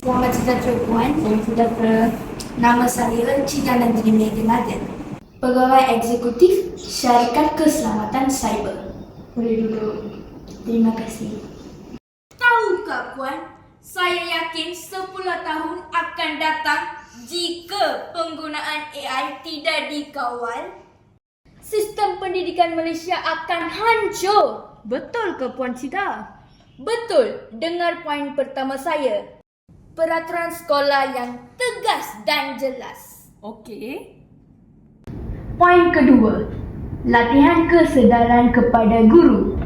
Selamat sejahtera Puan. Selamat sejahtera. Nama saya Cina Nandini Megan Naden. Pegawai Eksekutif Syarikat Keselamatan Cyber. Boleh duduk. Terima kasih. Tahukah Puan, saya yakin 10 tahun akan datang jika penggunaan AI tidak dikawal, sistem pendidikan Malaysia akan hancur. Betul ke Puan Cida? Betul, dengar poin pertama saya. Peraturan sekolah yang tegas dan jelas. Okey. Poin kedua. Latihan kesedaran kepada guru.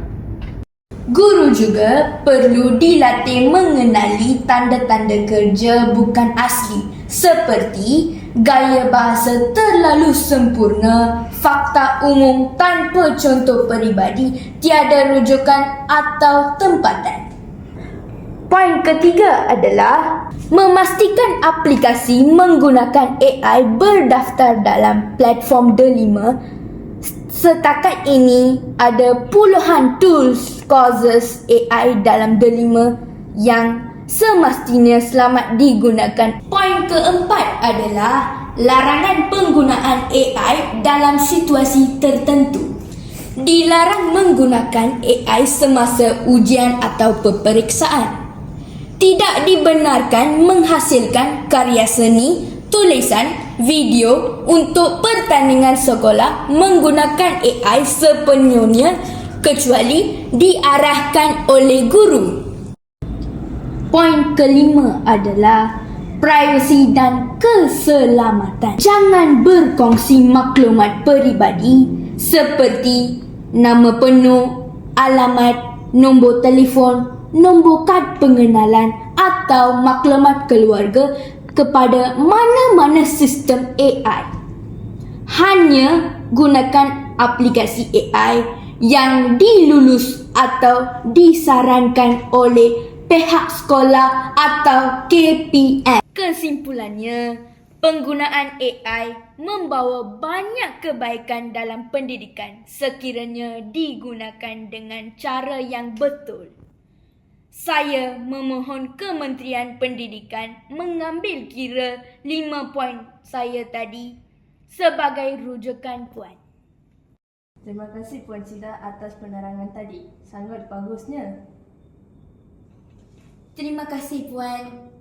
Guru juga perlu dilatih mengenali tanda-tanda kerja bukan asli seperti gaya bahasa terlalu sempurna, fakta umum tanpa contoh peribadi, tiada rujukan atau tempatan. Poin ketiga adalah memastikan aplikasi menggunakan AI berdaftar dalam platform Delima Setakat ini ada puluhan tools courses AI dalam Delima yang semestinya selamat digunakan. Poin keempat adalah larangan penggunaan AI dalam situasi tertentu. Dilarang menggunakan AI semasa ujian atau peperiksaan. Tidak dibenarkan menghasilkan karya seni, tulisan, video untuk pertandingan sekolah menggunakan AI sepenuhnya kecuali diarahkan oleh guru. Poin kelima adalah privasi dan keselamatan. Jangan berkongsi maklumat peribadi seperti nama penuh, alamat, nombor telefon, nombor kad pengenalan atau maklumat keluarga kepada mana-mana sistem AI. Hanya gunakan aplikasi AI yang dilulus atau disarankan oleh pihak sekolah atau KPM. Kesimpulannya, penggunaan AI membawa banyak kebaikan dalam pendidikan sekiranya digunakan dengan cara yang betul. Saya memohon Kementerian Pendidikan mengambil kira lima poin saya tadi sebagai rujukan puan. Terima kasih Puan Cida atas penerangan tadi. Sangat bagusnya. Terima kasih puan.